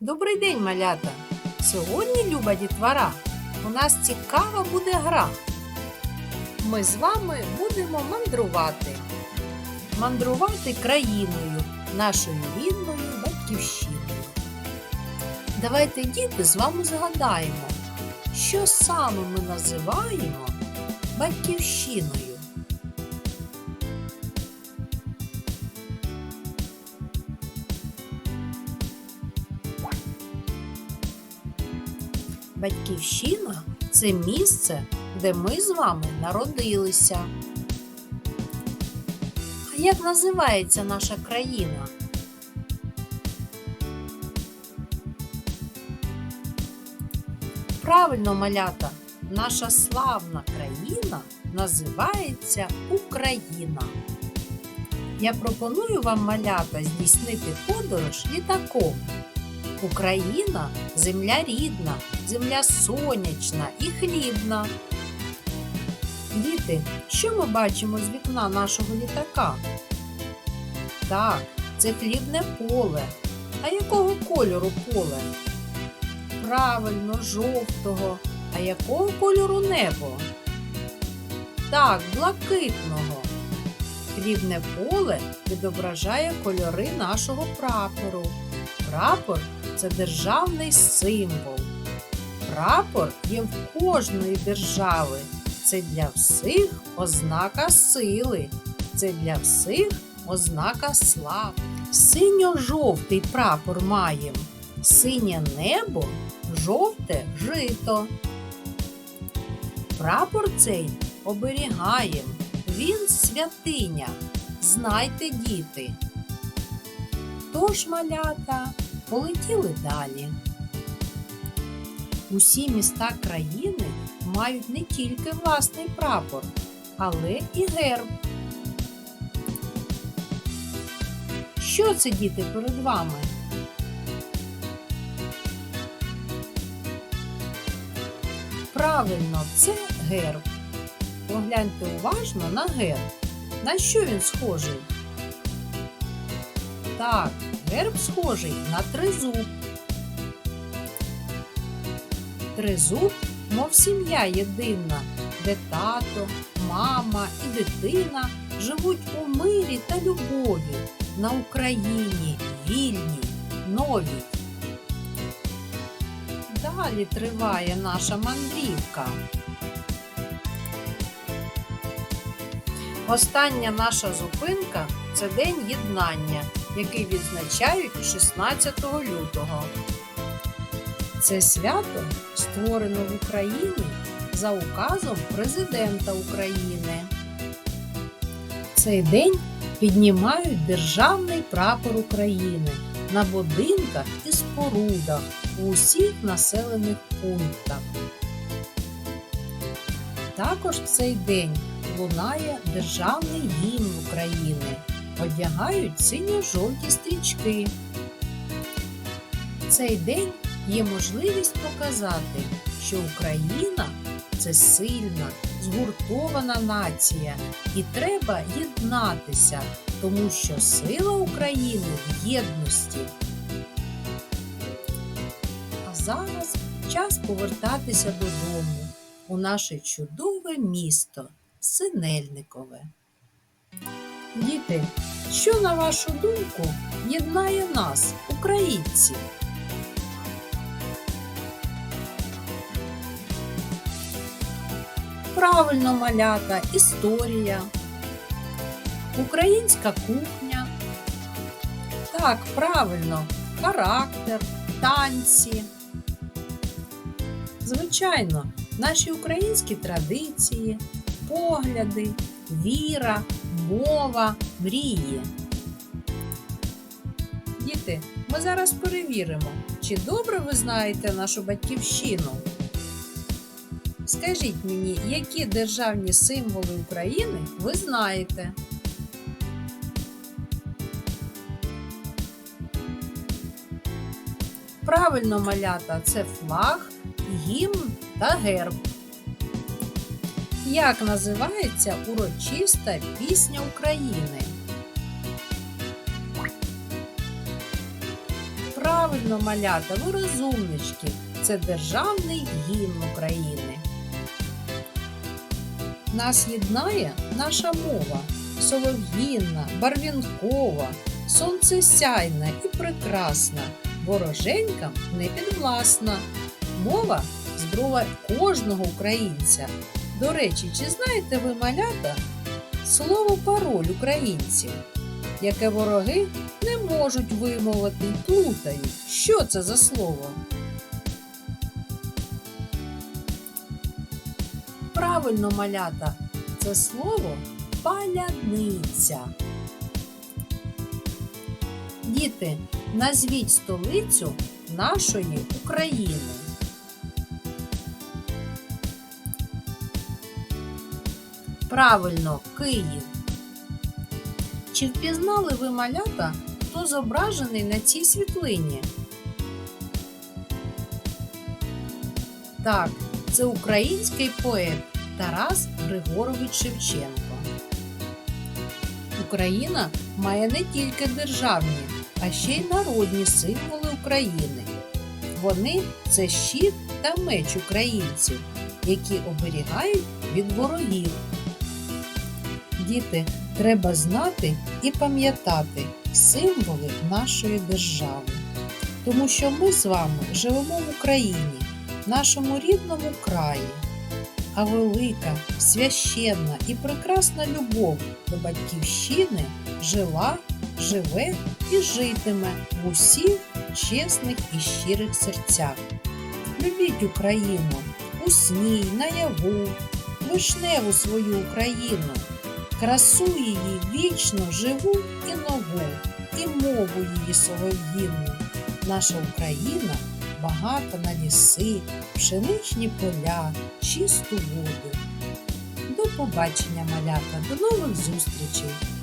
Добрий день, малята! Сьогодні, люба дітвора, у нас цікава буде гра. Ми з вами будемо мандрувати. Мандрувати країною, нашою рідною батьківщиною. Давайте, діти, з вами згадаємо, що саме ми називаємо батьківщиною. Батьківщина це місце, де ми з вами народилися. А як називається наша країна? Правильно, малята, наша славна країна називається Україна. Я пропоную вам, малята, здійснити подорож літаком. Україна земля рідна, земля сонячна і хлібна. Діти, що ми бачимо з вікна нашого літака? Так, це хлібне поле. А якого кольору поле? Правильно, жовтого. А якого кольору небо? Так, блакитного. Хлібне поле відображає кольори нашого прапору. Прапор це державний символ. Прапор є в кожної держави. Це для всіх ознака сили, це для всіх ознака слави. Синьо-жовтий прапор маєм, синє небо, жовте жито. Прапор цей оберігаєм, він святиня. Знайте, діти. Тож, малята, полетіли далі. Усі міста країни мають не тільки власний прапор, але і герб. Що це, діти, перед вами? Правильно, це герб. Погляньте уважно на герб. На що він схожий? Так, герб схожий на тризуб. Тризуб, мов сім'я єдина, де тато, мама і дитина живуть у мирі та любові на Україні вільній, новій. Далі триває наша мандрівка. Остання наша зупинка це День єднання, який відзначають 16 лютого. Це свято створено в Україні за указом президента України. Цей день піднімають державний прапор України на будинках і спорудах у усіх населених пунктах. Також в цей день лунає державний гімн України, одягають синьо-жовті стрічки. Цей день є можливість показати, що Україна це сильна, згуртована нація, і треба єднатися, тому що сила України в єдності. А зараз час повертатися додому у наше чудове місто Синельникове. Діти, що на вашу думку єднає нас, українців? Правильно малята, історія, українська кухня. Так, правильно, характер, танці. Звичайно, наші українські традиції, погляди, віра, мова, мрії. Діти, ми зараз перевіримо, чи добре ви знаєте нашу батьківщину. Скажіть мені, які державні символи України ви знаєте? Правильно малята це флаг, гімн та герб. Як називається урочиста пісня України? Правильно, малята, ви розумнички. Це державний гімн України. Нас єднає наша мова солов'їнна, барвінкова, сонцесяйна і прекрасна, вороженькам не підвласна. Мова зброя кожного українця. До речі, чи знаєте ви малята слово пароль українців, яке вороги не можуть вимовити, плутають. Що це за слово? Правильно, малята, це слово паляниця. Діти, назвіть столицю нашої України. Правильно, Київ. Чи впізнали ви малята, хто зображений на цій світлині? Так, це український поет Тарас Григорович Шевченко. Україна має не тільки державні, а ще й народні символи України. Вони це щит та меч українців, які оберігають від ворогів. Діти, треба знати і пам'ятати символи нашої держави, тому що ми з вами живемо в Україні, нашому рідному краї, а велика, священна і прекрасна любов до батьківщини жила, живе і житиме в усіх чесних і щирих серцях. Любіть Україну у сні, наяву, вишневу свою Україну красу її вічно живу і нову, і мову її солов'їнну. Наша Україна багата на ліси, пшеничні поля, чисту воду. До побачення, малята, до нових зустрічей!